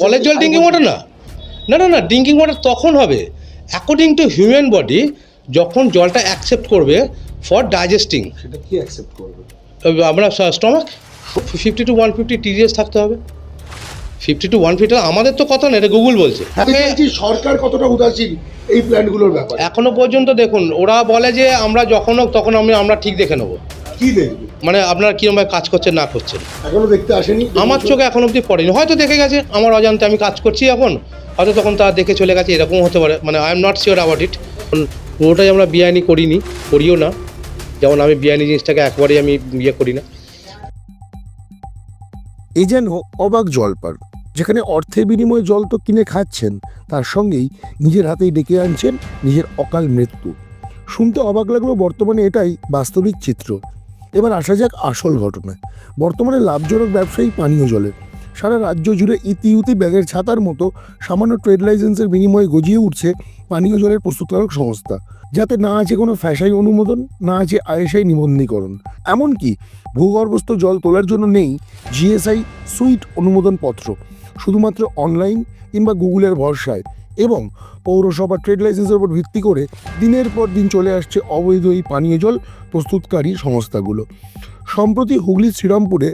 কলের জল drinking water না? না না না ড্রিঙ্কিং ওয়াটার তখন হবে। অ্যাকর্ডিং টু হিউম্যান বডি যখন জলটা অ্যাকসেপ্ট করবে ফর ডাইজেস্টিং সেটা কি অ্যাকসেপ্ট করবে? আমরা stomach fifty two one fifty TDS থাকতে হবে। ফিফটি টু ওয়ান ফিফটি আমাদের তো কথা না এটা গুগল বলছে সরকার কতটা উদাসীন এই প্ল্যানগুলোর ব্যাপারে? এখনও পর্যন্ত দেখুন ওরা বলে যে আমরা যখন হোক তখন আমি আমরা ঠিক দেখে নেব। কি দেখবে? মানে আপনারা কীরকমভাবে কাজ করছেন না করছেন? এখনও দেখতে আসেনি। আমার চোখে এখন অবধি পড়েনি। হয়তো দেখে গেছে আমার অজান্তে আমি কাজ করছি এখন। হয়তো তখন তারা দেখে চলে গেছে এরকম হতে পারে। মানে I am not sure about it পুরোটাই আমরা বিয়ানি করিনি করিও না। যেমন আমি বিয়ানি জিনিসটাকে একবারেই আমি ইয়ে করি না। এ যেন অবাক জলপার যেখানে অর্থের বিনিময়ে জল তো কিনে খাচ্ছেন তার সঙ্গেই নিজের হাতেই ডেকে আনছেন নিজের অকাল মৃত্যু। শুনতে অবাক লাগলেও বর্তমানে এটাই বাস্তবিক চিত্র। এবার আসা যাক আসল ঘটনায়। বর্তমানে লাভজনক ব্যবসায়ী পানীয় জলের সারা রাজ্য জুড়ে ইতিউতি ব্যাগের ছাতার মতো সামান্য ট্রেড লাইসেন্সের বিনিময়ে গজিয়ে উঠছে পানীয় জলের প্রস্তুতকারক সংস্থা। যাতে না আছে কোনো ফ্যাশাই অনুমোদন, না আছে আয়েসাই নিবন্ধীকরণ। এমনকি ভূগর্ভস্থ জল তোলার জন্য নেই জিএসআই সুইট অনুমোদন পত্র শুধুমাত্র অনলাইন কিংবা গুগলের ভরসায়। এবং পৌরসভা ট্রেড লাইসেন্সের উপর ভিত্তি করে দিনের পর দিন চলে আসছে অবৈধ এই পানীয় জল প্রস্তুতকারী সংস্থাগুলো। সম্প্রতি হুগলির শ্রীরামপুরে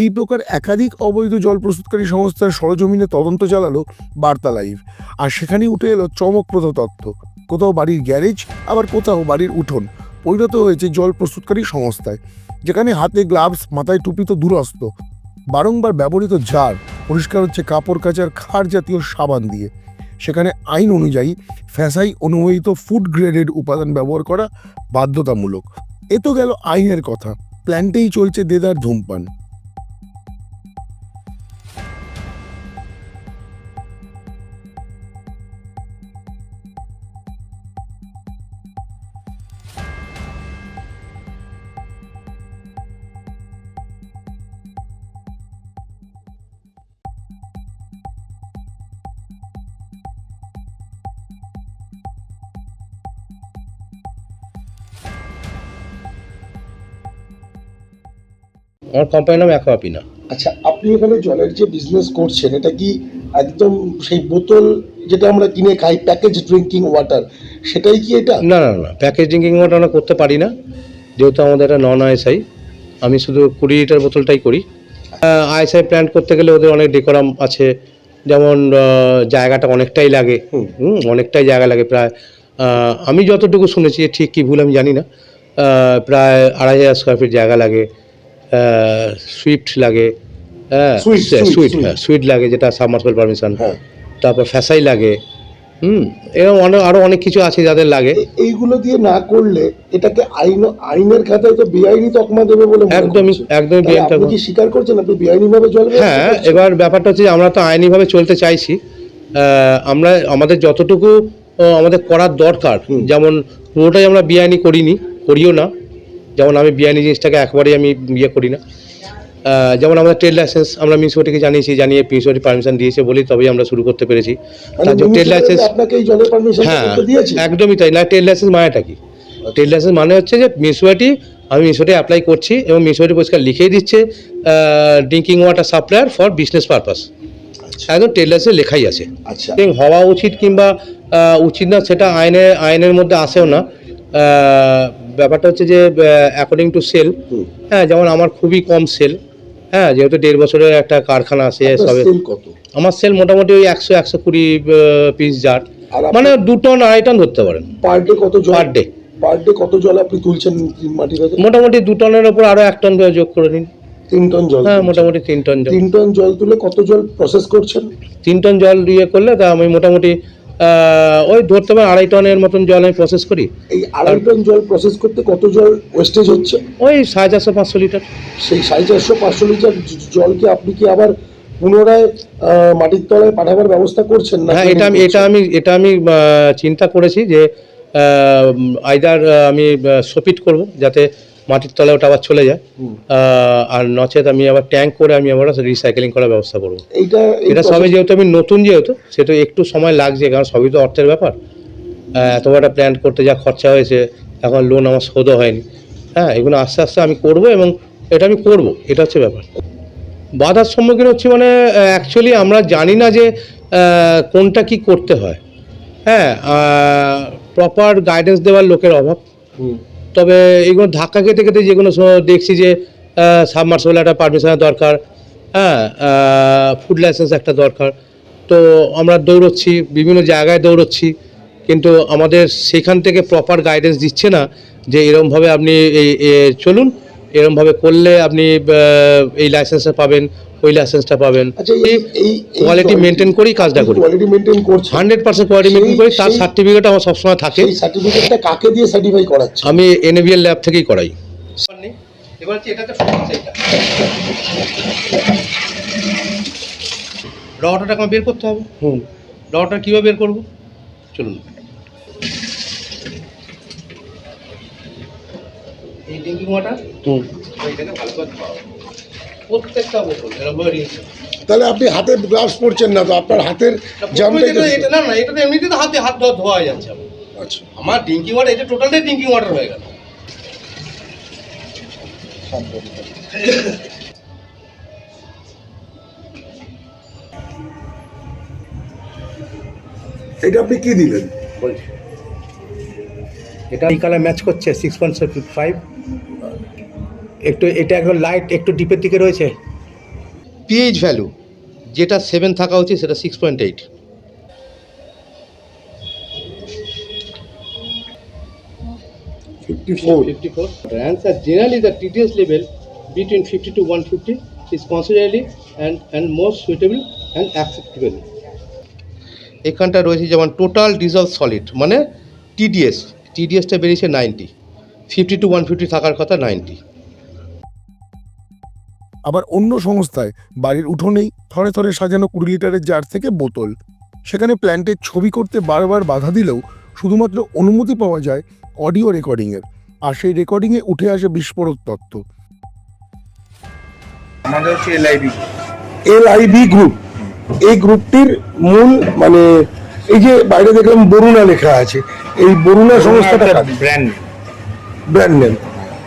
এই প্রকার একাধিক অবৈধ জল প্রস্তুতকারী সংস্থার সরজমিনে তদন্ত চালালো বার্তা লাইভ আর সেখানেই উঠে এলো চমকপ্রদ তথ্য। কোথাও বাড়ির গ্যারেজ, আবার কোথাও বাড়ির উঠোন। পরিণত হয়েছে জল প্রস্তুতকারী সংস্থায়, যেখানে হাতে গ্লাভস, মাথায় টুপি তো দূরস্ত। বারংবার ব্যবহৃত জার পরিষ্কার হচ্ছে কাপড় কাচার খার জাতীয় সাবান দিয়ে। সেখানে আইন অনুযায়ী ফ্যাসাই অনুমোদিত ফুড গ্রেডেড উপাদান ব্যবহার করা বাধ্যতামূলক। এ তো গেল আইনের কথা। প্ল্যান্টেই চলছে দেদার ধূমপান। আমার কোম্পানির নাম অ্যাকোয়াপিনা আচ্ছা আপনি এখানে জলের যে বিজনেস করছেন এটা কি একদম সেই বোতল যেটা আমরা কিনে খাই প্যাকেজ ড্রিঙ্কিং ওয়াটার সেটাই কি এটা? না না না প্যাকেজ ড্রিঙ্কিং ওয়াটার আমরা করতে পারি না। যেহেতু আমাদের একটা নন আইএসআই আমি শুধু কুড়ি লিটার বোতলটাই করি। আইএসআই প্ল্যান্ট করতে গেলে ওদের অনেক ডেকোরাম আছে। যেমন জায়গাটা অনেকটাই লাগে। হুম। অনেকটাই জায়গা লাগে প্রায়। আমি যতটুকু শুনেছি ঠিক কি ভুল আমি জানি না। প্রায় আড়াই হাজার স্কোয়ার ফিট জায়গা লাগে। সুইফট লাগে হ্যাঁ সুইট হ্যাঁ সুইট লাগে যেটা সাবমার্সিবল পারমিশন হ্যাঁ। তারপর ফ্যাসাই লাগে হুম এরকম অনেক আরও অনেক কিছু আছে যাদের লাগে। এইগুলো দিয়ে না করলে এটাকে আইন আইনের খাতায় তো বেআইনি তকমা দেবে বলে একদমই। একদমই আপনি কি স্বীকার করছেন? আপনি বেআইনি ভাবে জল হ্যাঁ এবার ব্যাপারটা হচ্ছে আমরা তো আইনিভাবে চলতে চাইছি। আমরা আমাদের যতটুকু আমাদের করার দরকার যেমন পুরোটাই আমরা বিআইনি করিনি করিও না। যেমন আমি বিআইনি জিনিসটাকে একবারেই আমি ইয়ে করি না। যেমন আমাদের ট্রেড লাইসেন্স আমরা মিউনিসিপালিটিকে জানিয়েছি জানিয়ে মিউনিসিপালিটি পারমিশন দিয়েছে বলেই তবেই আমরা শুরু করতে পেরেছি। মানে তার জন্য ট্রেড লাইসেন্স জলের পারমিশন হ্যাঁ একদমই তাই। না ট্রেড লাইসেন্স মানেটা কি? ট্রেড লাইসেন্স মানে হচ্ছে যে মিউনিসিপালিটি আমি মিউনিসিপালিটি অ্যাপ্লাই করছি এবং মিউনিসিপালিটি পরিষ্কার লিখেই দিচ্ছে drinking water supplier for business purpose একদম ট্রেড লাইসেন্স লেখাই আছে। আচ্ছা। হওয়া উচিত কিংবা উচিত না সেটা আইনের আইনের মধ্যে আসেও না। ব্যাপারটা হচ্ছে যে অ্যাকর্ডিং টু সেল হ্যাঁ যেমন আমার খুবই কম সেল হ্যাঁ যেহেতু দেড় বছরের একটা কারখানা আছে সবে আমার সেল মোটামুটি ওই একশো একশো কুড়ি পিস জার মানে দু টন আড়াই টন ধরতে পারেন। পার ডে কত পার ডে পার ডে কত জল আপনি তুলছেন মাটি মোটামুটি দু টনের ওপর আরও এক টন যোগ করে নিন। তিন টন জল হ্যাঁ মোটামুটি তিন টন জল। তিন টন জল তুলে কত জল প্রসেস করছেন? তিন টন জল দিয়ে করলে তা আমি মোটামুটি ওই ধরতে পারেন আড়াই টনের মতন জল আমি প্রসেস করি। এই আড়াই টন জল প্রসেস করতে কত জল ওয়েস্টেজ হচ্ছে? ওই সাড়ে চারশো পাঁচশো লিটার। সেই সাড়ে চারশো পাঁচশো লিটার জলকে আপনি কি আবার পুনরায় মাটির তলায় পাঠাবার ব্যবস্থা করছেন না হ্যাঁ এটা আমি এটা আমি এটা আমি চিন্তা করেছি যে আইদার আমি সপিট করব যাতে মাটির তলায় ওটা আবার চলে যায়। আর নচেত আমি আবার ট্যাঙ্ক করে আমি আবার রিসাইকেলিং করার ব্যবস্থা করব। এই এটা সবই যেহেতু আমি নতুন যেহেতু সেটা একটু সময় লাগছে কারণ সবই তো অর্থের ব্যাপার। এত বড় একটা প্ল্যান করতে যা খরচা হয়েছে এখন লোন আমার শোধও হয়নি। হ্যাঁ এগুলো আস্তে আস্তে আমি করব এবং এটা আমি করব এটা হচ্ছে ব্যাপার। বাধার সম্মুখীন হচ্ছে মানে অ্যাকচুয়ালি আমরা জানি না যে কোনটা কি করতে হয়। হ্যাঁ প্রপার গাইডেন্স দেওয়ার লোকের অভাব। তবে এগুলো ধাক্কা খেতে খেতে যেগুলো দেখছি যে সাবমার্সেবল একটা পারমিশনের দরকার হ্যাঁ ফুড লাইসেন্স একটা দরকার। তো আমরা দৌড়চ্ছি, বিভিন্ন জায়গায় দৌড়চ্ছি, কিন্তু আমাদের সেখান থেকে প্রপার গাইডেন্স দিচ্ছে না যে এরমভাবে আপনি চলুন। এরমভাবে করলে আপনি এই লাইসেন্সটা পাবেন ওই লাইসেন্সটা পাবেন। আচ্ছা এই এই কোয়ালিটি মেনটেন করেই কাজটা করি। কোয়ালিটি মেনটেন করছে। হান্ড্রেড পার্সেন্ট কোয়ালিটি মেনটেন করি তার সার্টিফিকেট আমার সবসময় থাকে। সার্টিফিকেটটা কাকে দিয়ে সার্টিফাই করাচ্ছে? আমি এনএবিএল ল্যাব থেকেই করাই। এবার হচ্ছে এটাতে ফোকাস এটা। রটারটা আমার বের করতে হবে? হুম। রটার কীভাবে বের করব? চলুন। এই ড্রিঙ্কিং ওয়াটার ওইটাকে ভালো করে ধোয়া প্রত্যেকটা বোতল তাহলে আপনি হাতে গ্লাভস পরছেন না তো? আপনার হাতের জামটাই তো এটা না না এটা তো এমনিতে তো হাতে হাত ধোয়া ধোয়া যাচ্ছে আমার আচ্ছা। আমার ড্রিঙ্কিং ওয়াটার এটা টোটালটাই ড্রিঙ্কিং ওয়াটার হয়ে গেল। এটা আপনি কি দিলেন? বলছি। এটা কালার ম্যাচ করছে সিক্স পয়েন্ট ফাইভ একটু এটা একটু লাইট একটু ডিপের দিকে রয়েছে? পিএইচ ভ্যালু যেটা সেভেন থাকা উচিত সেটা six point eight fifty four 54. The answer generally the TDS level between 50 to 150 is considerably and, and most suitable and acceptable. এখানটা রয়েছে যেমন টোটাল ডিজলভ সলিড মানে টিডিএস টিডিএসটা বেরিয়েছে ninety fifty two one fifty থাকার কথা নাইনটি আবার অন্য সংস্থায় বাড়ির উঠোনেই থরে থরে সাজানো কুড়ি লিটারের জার থেকে বোতল। সেখানে প্ল্যান্টের ছবি করতে বারবার বাধা দিলেও শুধুমাত্র অনুমতি পাওয়া যায় অডিও রেকর্ডিংয়ের আর সেই রেকর্ডিংয়ে উঠে আসে বিস্ফোরক তত্ত্ব। আমাদের হচ্ছে এলআইবি এল আই গ্রুপ এই গ্রুপটির মূল মানে এই যে বাইরে দেখলাম বরুণা লেখা আছে এই বরুণা সংস্থাটা ব্র্যান্ড ব্র্যান্ড নেম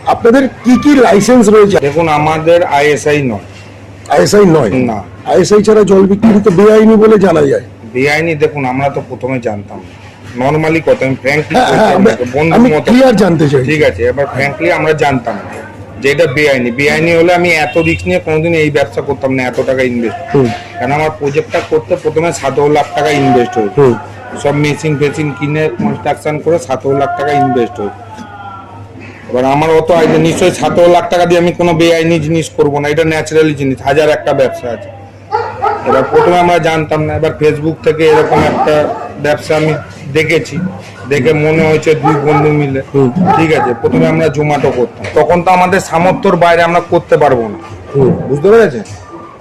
আপনাদের কি কি লাইসেন্স রয়েছে? দেখুন আমাদের আইএসআই নয়। আইএসআই নয়? না। আইএসআই ছাড়া জল বিক্রি তো বেআইনি বলে জানা যায়। বেআইনি দেখুন আমরা তো প্রথমে জানতাম। নর্মালি কত আমি ফ্র্যাঙ্কলি হ্যাঁ আমি- মতো। ক্লিয়ার জানতে চাই। ঠিক আছে এবার ফ্র্যাঙ্কলি আমরা জানতাম যে এটা বেআইনি। বেআইনি হলে আমি এত রিস্ক নিয়ে কোনোদিন এই ব্যবসা করতাম না এত টাকা ইনভেস্ট কারণ আমার প্রজেক্টটা করতে প্রথমে সতেরো লাখ টাকা ইনভেস্ট হয়েছে। সব মেশিন ফেসিন কিনে কনস্ট্রাকশন করে সতেরো লাখ টাকা ইনভেস্ট হয়েছে। এবার আমার অত আইডিয়া নিশ্চয়ই সতেরো লাখ টাকা দিয়ে আমি কোনো বেআইনি জিনিস করব না এটা ন্যাচারালি জিনিস হাজার একটা ব্যবসা আছে। এবার প্রথমে আমরা জানতাম না এবার ফেসবুক থেকে এরকম একটা ব্যবসা আমি দেখেছি দেখে মনে হয়েছে দুই বন্ধু মিলে। ঠিক আছে প্রথমে আমরা জোম্যাটো করতাম তখন তো আমাদের সামর্থ্যর বাইরে আমরা করতে পারব না। বুঝতে পেরেছেন?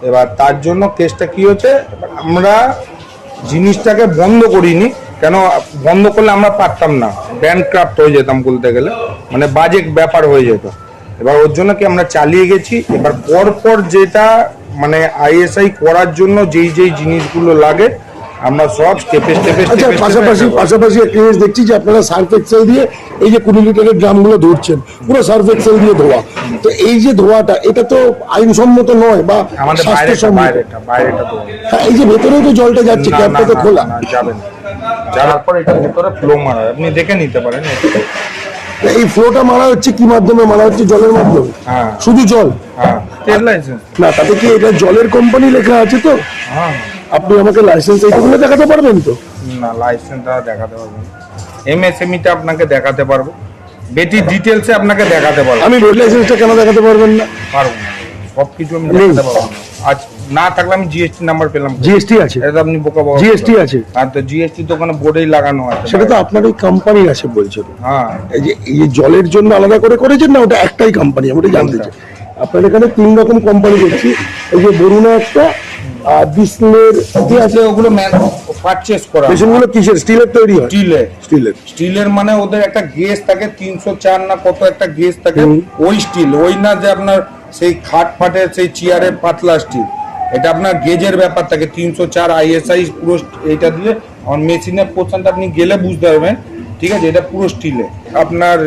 এবার তার জন্য কেসটা কি হচ্ছে আমরা জিনিসটাকে বন্ধ করিনি কেন বন্ধ করলে আমরা পারতাম না। ব্যান্ড ক্রাফট হয়ে যেতাম বলতে গেলে মানে বাজে ব্যাপার হয়ে যেত। এবার ওর জন্য কি আমরা চালিয়ে গেছি? এবার পর পর যেটা মানে আইএসআই করার জন্য যেই যেই জিনিসগুলো লাগে আমরা সব স্টেপে স্টেপে আচ্ছা পাশাপাশি পাশাপাশি একটা জিনিস দেখছি যে আপনারা সার্ফ এক্সেল দিয়ে এই যে কুড়ি লিটারের ড্রামগুলো ধরছেন পুরো সার্ফ এক্সেল দিয়ে ধোয়া। তো এই যে ধোয়াটা এটা তো আইনসম্মত নয় বা আমাদের বাইরেটা স্বাস্থ্যসম্মত? বাইরেটা বাইরেটা তো হ্যাঁ এই যে ভেতরেও তো জলটা যাচ্ছে ক্যাপটা তো খোলা। যাবে না। যাওয়ার পর এটা ভেতরে ফ্লো মারা হয়। আপনি দেখে নিতে পারেন এটা। এই ফ্লোটা মারা হচ্ছে কি মাধ্যমে? মারা হচ্ছে জলের মাধ্যমে। হ্যাঁ। শুধু জল? হ্যাঁ ট্রেড লাইসেন্স না তাতে কি এটা জলের কোম্পানি লেখা আছে তো? হ্যাঁ। আপনি আমাকে লাইসেন্স এইগুলো দেখাতে পারবেন তো? না লাইসেন্সটা দেখাতে পারব এমএসএমইটা আপনাকে দেখাতে পারব। বেটি ডিটেলসে আপনাকে দেখাতে পারব। আমি রোড লাইসেন্সটা কেন দেখাতে পারবেন না? পারব না। সব কিছু আমি দেখাতে পারব না। আজ না থাকলে আমি জিএসটি নাম্বার পেলাম। জিএসটি আছে? এটা আপনি বোকা বাবা GST আছে? আর তো জিএসটি তো ওখানে বোর্ডেই লাগানো আছে। সেটা তো আপনার ওই কোম্পানির আছে বলছিল হ্যাঁ। এই যে এই জলের জন্য আলাদা করে করেছেন না ওটা একটাই কোম্পানি আমি ওটা জানতে চাই। আপনার এখানে তিন রকম কোম্পানি দেখছি এই যে বরুণা একটা আর বিসলের কি আছে? ওগুলো পারচেস করা মেশিনগুলো কিসের? স্টিলের তৈরি হয়? স্টিলে স্টিলের। স্টিলের মানে ওদের একটা গেজ থাকে তিনশো চার না কত একটা গেজ থাকে। ওই স্টিল ওই না যে আপনার সেই খাট ফাটের সেই চেয়ারের পাতলা স্টিল এটা আপনার গেজের ব্যাপার থাকে তিনশো চার আইএসআই পুরো এইটা দিয়ে মেশিনের পোর্শনটা আপনি গেলে বুঝতে পারবেন ঠিক আছে? এটা পুরো স্টিলে আপনার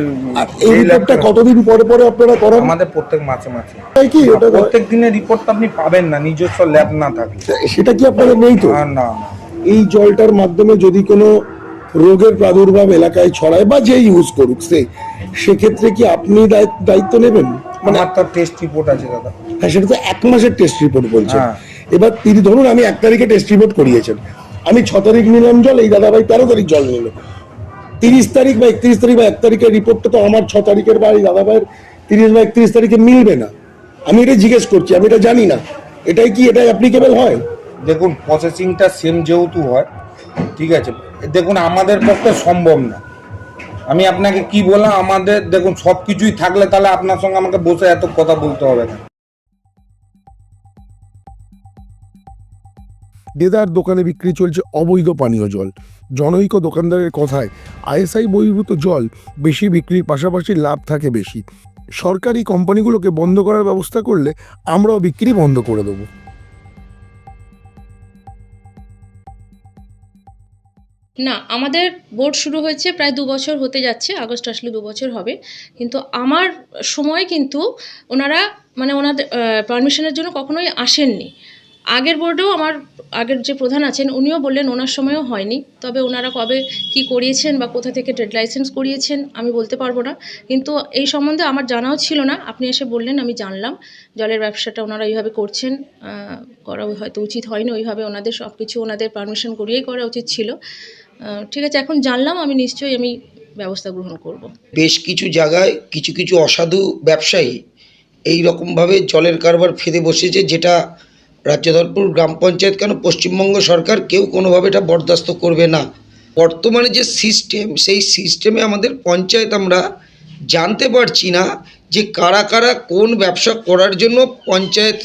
এই রিপোর্টটা কতদিন পরে পরে আপনারা করান? আমাদের প্রত্যেক মাসে মাসে। তাই কি? ওটা প্রত্যেক দিনের রিপোর্ট আপনি পাবেন না নিজস্ব ল্যাব না থাকলে সেটা কি আপনাদের নেই তো? না না। এই জলটার মাধ্যমে যদি কোনো রোগের প্রাদুর্ভাব এলাকায় ছড়ায় বা যে ইউজ করুক সে সেক্ষেত্রে কি আপনি দায়িত্ব- দায়িত্ব নেবেন? মানে আপনার টেস্ট রিপোর্ট আছে দাদা। হ্যাঁ সেটা তো এক মাসের টেস্ট রিপোর্ট বলছে হ্যাঁ। এবার তিনি ধরুন আমি এক তারিখে টেস্ট রিপোর্ট করিয়েছেন। আমি ছ তারিখ নিলাম জল এই দাদা ভাই তেরো তারিখ জল নিল। তিরিশ তারিখ বা একত্রিশ তারিখ বা এক তারিখের রিপোর্টটা তো আমার ছ তারিখের বা এই দাদা ভাইয়ের তিরিশ বা একত্রিশ তারিখে মিলবে না। আমি এটা জিজ্ঞেস করছি আমি এটা জানি না। এটাই কি এটা অ্যাপ্লিকেবল হয়? দেখুন প্রসেসিংটা সেম যেহেতু হয় ঠিক আছে? দেখুন আমাদের পক্ষে সম্ভব না। আমি আপনাকে কি বললাম আমাদের দেখুন সব কিছুই থাকলে তাহলে আপনার সঙ্গে আমাকে বসে এত কথা বলতে হবে না। দেদার দোকানে বিক্রি চলছে অবৈধ পানীয় জল। জনৈক দোকানদারের কথায়, আইএসআই বহির্ভূত জল বেশি বিক্রির পাশাপাশি লাভ থাকে বেশি। সরকারি কোম্পানিগুলোকে বন্ধ করার ব্যবস্থা করলে আমরাও বিক্রি বন্ধ করে দেবো। না, আমাদের বোর্ড শুরু হয়েছে প্রায় দু বছর হতে যাচ্ছে, আগস্ট আসলে দু বছর হবে। কিন্তু আমার সময় কিন্তু ওনারা মানে ওনাদের পারমিশনের জন্য কখনোই আসেননি। আগের বোর্ডেও আমার আগের যে প্রধান আছেন, উনিও বললেন ওনার সময়ও হয়নি। তবে ওনারা কবে কি করিয়েছেন বা কোথা থেকে ট্রেড লাইসেন্স করিয়েছেন, আমি বলতে পারব না। কিন্তু এই সম্বন্ধে আমার জানাও ছিল না। আপনি এসে বললেন, আমি জানলাম। জলের ব্যবসাটা ওনারা এইভাবে করছেন করা হয়তো উচিত হয়নি ওইভাবে। ওনাদের সব কিছু ওনাদের পারমিশন করিয়েই করা উচিত ছিল। ঠিক আছে, এখন জানলাম, আমি নিশ্চয়ই আমি ব্যবস্থা গ্রহণ করব। বেশ কিছু জায়গায় কিছু কিছু অসাধু ব্যবসায়ী এই রকমভাবে জলের কারবার ফেদে বসেছে, যেটা রাজ্যধরপুর গ্রাম পঞ্চায়েত কেন পশ্চিমবঙ্গ সরকার কেউ কোনোভাবে এটা বরদাস্ত করবে না? বর্তমানে যে সিস্টেম সেই সিস্টেমে আমাদের পঞ্চায়েত আমরা জানতে পারছি না যে কারা কারা কোন ব্যবসা করার জন্য পঞ্চায়েত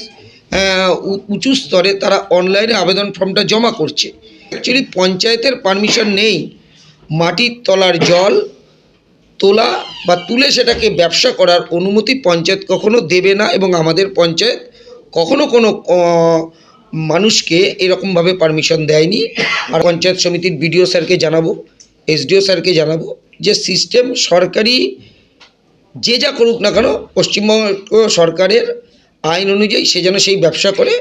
উঁচু স্তরে তারা অনলাইনে আবেদন ফর্মটা জমা করছে। অ্যাকচুয়ালি পঞ্চায়েতের পারমিশন নেই। মাটির তলার জল তোলা বা তুলে সেটাকে ব্যবসা করার অনুমতি পঞ্চায়েত কখনো দেবে না এবং আমাদের পঞ্চায়েত কখনো কোনো মানুষকে এরকমভাবে পারমিশন দেয়নি। আর পঞ্চায়েত সমিতির বিডিও স্যারকে জানাব, এসডিও স্যারকে জানাব যে সিস্টেম সরকারি যে যা করুক না কেন, পশ্চিমবঙ্গ সরকারের আইন অনুযায়ী সে যেন সেই ব্যবসা করে।